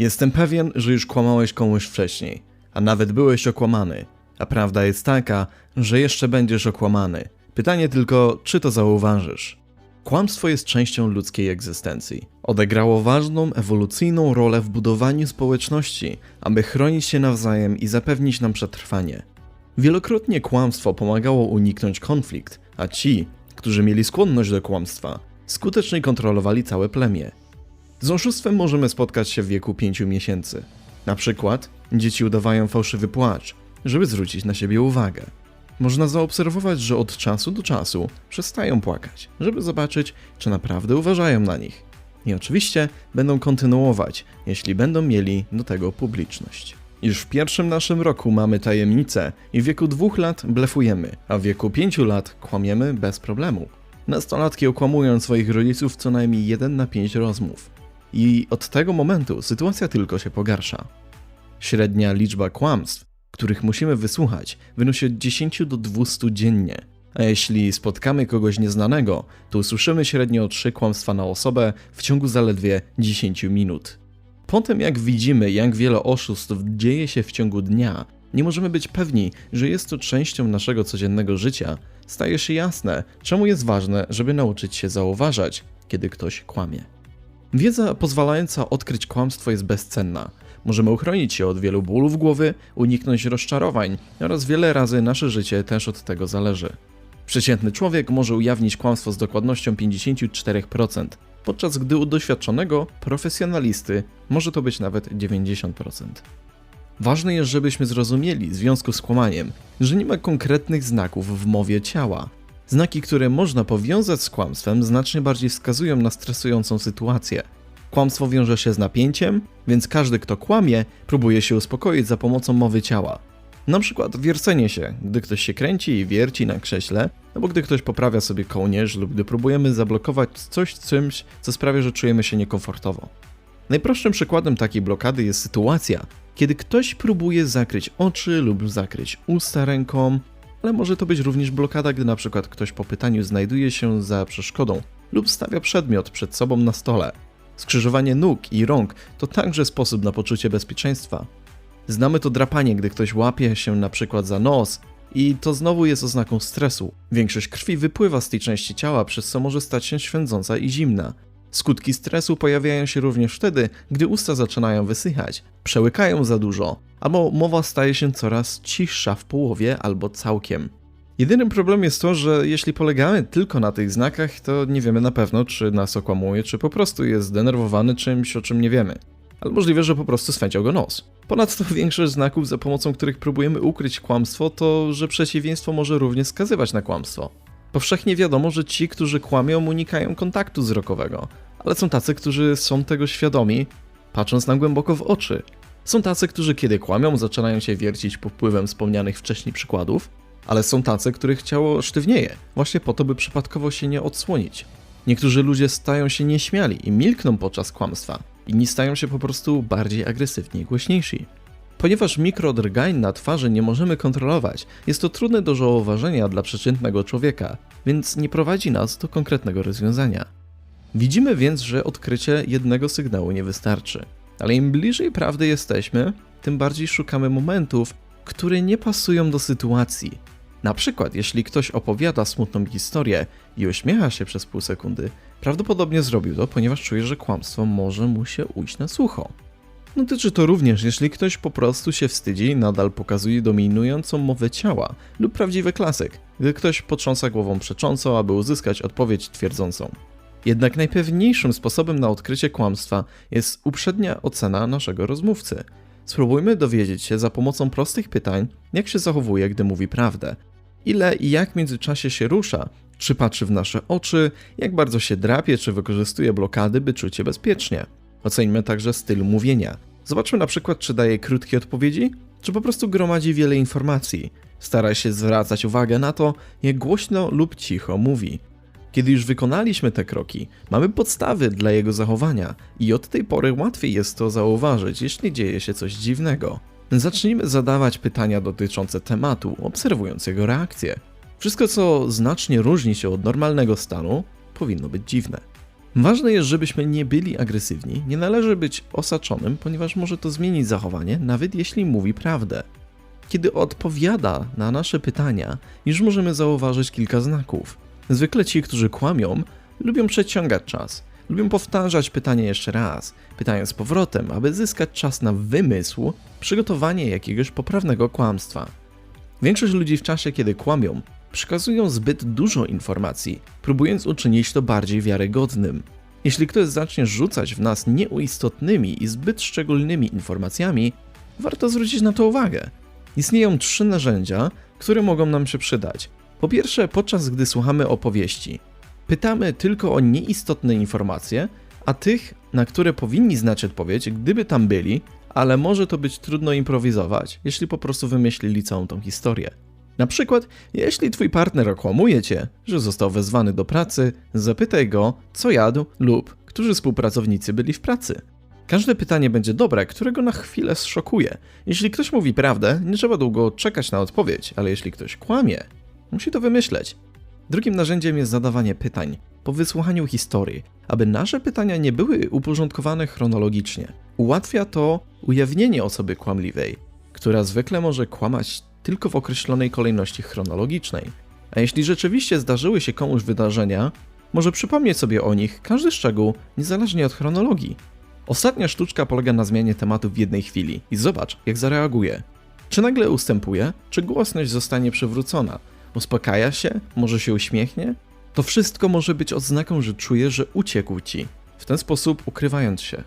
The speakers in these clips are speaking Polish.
Jestem pewien, że już kłamałeś komuś wcześniej, a nawet byłeś okłamany. A prawda jest taka, że jeszcze będziesz okłamany. Pytanie tylko, czy to zauważysz? Kłamstwo jest częścią ludzkiej egzystencji. Odegrało ważną, ewolucyjną rolę w budowaniu społeczności, aby chronić się nawzajem i zapewnić nam przetrwanie. Wielokrotnie kłamstwo pomagało uniknąć konflikt, a ci, którzy mieli skłonność do kłamstwa, skutecznie kontrolowali całe plemię. Z oszustwem możemy spotkać się w wieku 5 miesięcy. Na przykład dzieci udawają fałszywy płacz, żeby zwrócić na siebie uwagę. Można zaobserwować, że od czasu do czasu przestają płakać, żeby zobaczyć, czy naprawdę uważają na nich. I oczywiście będą kontynuować, jeśli będą mieli do tego publiczność. Już w pierwszym naszym roku mamy tajemnicę i w wieku dwóch lat blefujemy, a w wieku pięciu lat kłamiemy bez problemu. Nastolatki okłamują swoich rodziców co najmniej 1 na 5 rozmów. I od tego momentu sytuacja tylko się pogarsza. Średnia liczba kłamstw, których musimy wysłuchać, wynosi od 10 do 200 dziennie. A jeśli spotkamy kogoś nieznanego, to usłyszymy średnio 3 kłamstwa na osobę w ciągu zaledwie 10 minut. Po tym jak widzimy, jak wiele oszustw dzieje się w ciągu dnia, nie możemy być pewni, że jest to częścią naszego codziennego życia, staje się jasne, czemu jest ważne, żeby nauczyć się zauważać, kiedy ktoś kłamie. Wiedza pozwalająca odkryć kłamstwo jest bezcenna. Możemy uchronić się od wielu bólów głowy, uniknąć rozczarowań oraz wiele razy nasze życie też od tego zależy. Przeciętny człowiek może ujawnić kłamstwo z dokładnością 54%, podczas gdy u doświadczonego profesjonalisty może to być nawet 90%. Ważne jest, żebyśmy zrozumieli w związku z kłamaniem, że nie ma konkretnych znaków w mowie ciała. Znaki, które można powiązać z kłamstwem, znacznie bardziej wskazują na stresującą sytuację. Kłamstwo wiąże się z napięciem, więc każdy, kto kłamie, próbuje się uspokoić za pomocą mowy ciała. Na przykład wiercenie się, gdy ktoś się kręci i wierci na krześle, albo gdy ktoś poprawia sobie kołnierz lub gdy próbujemy zablokować coś czymś, co sprawia, że czujemy się niekomfortowo. Najprostszym przykładem takiej blokady jest sytuacja, kiedy ktoś próbuje zakryć oczy lub zakryć usta ręką, ale może to być również blokada, gdy na przykład ktoś po pytaniu znajduje się za przeszkodą lub stawia przedmiot przed sobą na stole. Skrzyżowanie nóg i rąk to także sposób na poczucie bezpieczeństwa. Znamy to drapanie, gdy ktoś łapie się na przykład za nos i to znowu jest oznaką stresu. Większość krwi wypływa z tej części ciała, przez co może stać się świędząca i zimna. Skutki stresu pojawiają się również wtedy, gdy usta zaczynają wysychać, przełykają za dużo, albo mowa staje się coraz cichsza w połowie albo całkiem. Jedynym problemem jest to, że jeśli polegamy tylko na tych znakach, to nie wiemy na pewno, czy nas okłamuje, czy po prostu jest zdenerwowany czymś, o czym nie wiemy. Ale możliwe, że po prostu swędział go nos. Ponadto większość znaków, za pomocą których próbujemy ukryć kłamstwo, to że przeciwieństwo może również wskazywać na kłamstwo. Powszechnie wiadomo, że ci, którzy kłamią, unikają kontaktu wzrokowego, ale są tacy, którzy są tego świadomi, patrząc nam głęboko w oczy. Są tacy, którzy kiedy kłamią, zaczynają się wiercić pod wpływem wspomnianych wcześniej przykładów, ale są tacy, których ciało sztywnieje, właśnie po to, by przypadkowo się nie odsłonić. Niektórzy ludzie stają się nieśmiali i milkną podczas kłamstwa, inni stają się po prostu bardziej agresywni i głośniejsi. Ponieważ mikrodrgań na twarzy nie możemy kontrolować, jest to trudne do zauważenia dla przeciętnego człowieka, więc nie prowadzi nas do konkretnego rozwiązania. Widzimy więc, że odkrycie jednego sygnału nie wystarczy, ale im bliżej prawdy jesteśmy, tym bardziej szukamy momentów, które nie pasują do sytuacji. Na przykład, jeśli ktoś opowiada smutną historię i uśmiecha się przez pół sekundy, prawdopodobnie zrobił to, ponieważ czuje, że kłamstwo może mu się ujść na sucho. Dotyczy to również, jeśli ktoś po prostu się wstydzi i nadal pokazuje dominującą mowę ciała, lub prawdziwy klasyk, gdy ktoś potrząsa głową przecząco, aby uzyskać odpowiedź twierdzącą. Jednak najpewniejszym sposobem na odkrycie kłamstwa jest uprzednia ocena naszego rozmówcy. Spróbujmy dowiedzieć się za pomocą prostych pytań, jak się zachowuje, gdy mówi prawdę. Ile i jak w międzyczasie się rusza, czy patrzy w nasze oczy, jak bardzo się drapie, czy wykorzystuje blokady, by czuć się bezpiecznie. Oceńmy także styl mówienia. Zobaczmy na przykład, czy daje krótkie odpowiedzi, czy po prostu gromadzi wiele informacji. Stara się zwracać uwagę na to, jak głośno lub cicho mówi. Kiedy już wykonaliśmy te kroki, mamy podstawy dla jego zachowania i od tej pory łatwiej jest to zauważyć, jeśli dzieje się coś dziwnego. Zacznijmy zadawać pytania dotyczące tematu, obserwując jego reakcję. Wszystko, co znacznie różni się od normalnego stanu, powinno być dziwne. Ważne jest, żebyśmy nie byli agresywni, nie należy być osaczonym, ponieważ może to zmienić zachowanie, nawet jeśli mówi prawdę. Kiedy odpowiada na nasze pytania, już możemy zauważyć kilka znaków. Zwykle ci, którzy kłamią, lubią przeciągać czas, lubią powtarzać pytanie jeszcze raz, pytając z powrotem, aby zyskać czas na wymysł, przygotowanie jakiegoś poprawnego kłamstwa. Większość ludzi w czasie, kiedy kłamią, przekazują zbyt dużo informacji, próbując uczynić to bardziej wiarygodnym. Jeśli ktoś zacznie rzucać w nas nieistotnymi i zbyt szczególnymi informacjami, warto zwrócić na to uwagę. Istnieją trzy narzędzia, które mogą nam się przydać. Po pierwsze, podczas gdy słuchamy opowieści, pytamy tylko o nieistotne informacje, a tych, na które powinni znać odpowiedź, gdyby tam byli, ale może to być trudno improwizować, jeśli po prostu wymyślili całą tą historię. Na przykład, jeśli twój partner okłamuje cię, że został wezwany do pracy, zapytaj go, co jadł lub którzy współpracownicy byli w pracy. Każde pytanie będzie dobre, którego na chwilę zszokuje. Jeśli ktoś mówi prawdę, nie trzeba długo czekać na odpowiedź, ale jeśli ktoś kłamie, musi to wymyśleć. Drugim narzędziem jest zadawanie pytań po wysłuchaniu historii, aby nasze pytania nie były uporządkowane chronologicznie. Ułatwia to ujawnienie osoby kłamliwej, która zwykle może kłamać tylko w określonej kolejności chronologicznej. A jeśli rzeczywiście zdarzyły się komuś wydarzenia, może przypomnieć sobie o nich każdy szczegół, niezależnie od chronologii. Ostatnia sztuczka polega na zmianie tematu w jednej chwili i zobacz, jak zareaguje. Czy nagle ustępuje, czy głosność zostanie przywrócona? Uspokaja się? Może się uśmiechnie? To wszystko może być odznaką, że czuje, że uciekł ci, w ten sposób ukrywając się.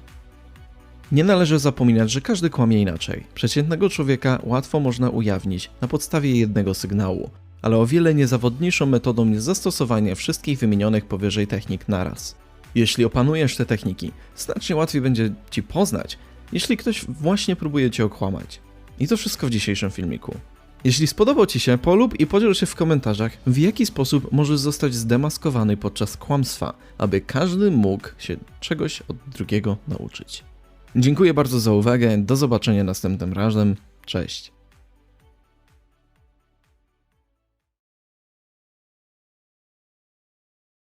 Nie należy zapominać, że każdy kłamie inaczej. Przeciętnego człowieka łatwo można ujawnić na podstawie jednego sygnału, ale o wiele niezawodniejszą metodą jest zastosowanie wszystkich wymienionych powyżej technik naraz. Jeśli opanujesz te techniki, znacznie łatwiej będzie ci poznać, jeśli ktoś właśnie próbuje cię okłamać. I to wszystko w dzisiejszym filmiku. Jeśli spodobał Ci się, polub i podziel się w komentarzach, w jaki sposób możesz zostać zdemaskowany podczas kłamstwa, aby każdy mógł się czegoś od drugiego nauczyć. Dziękuję bardzo za uwagę, do zobaczenia następnym razem, cześć.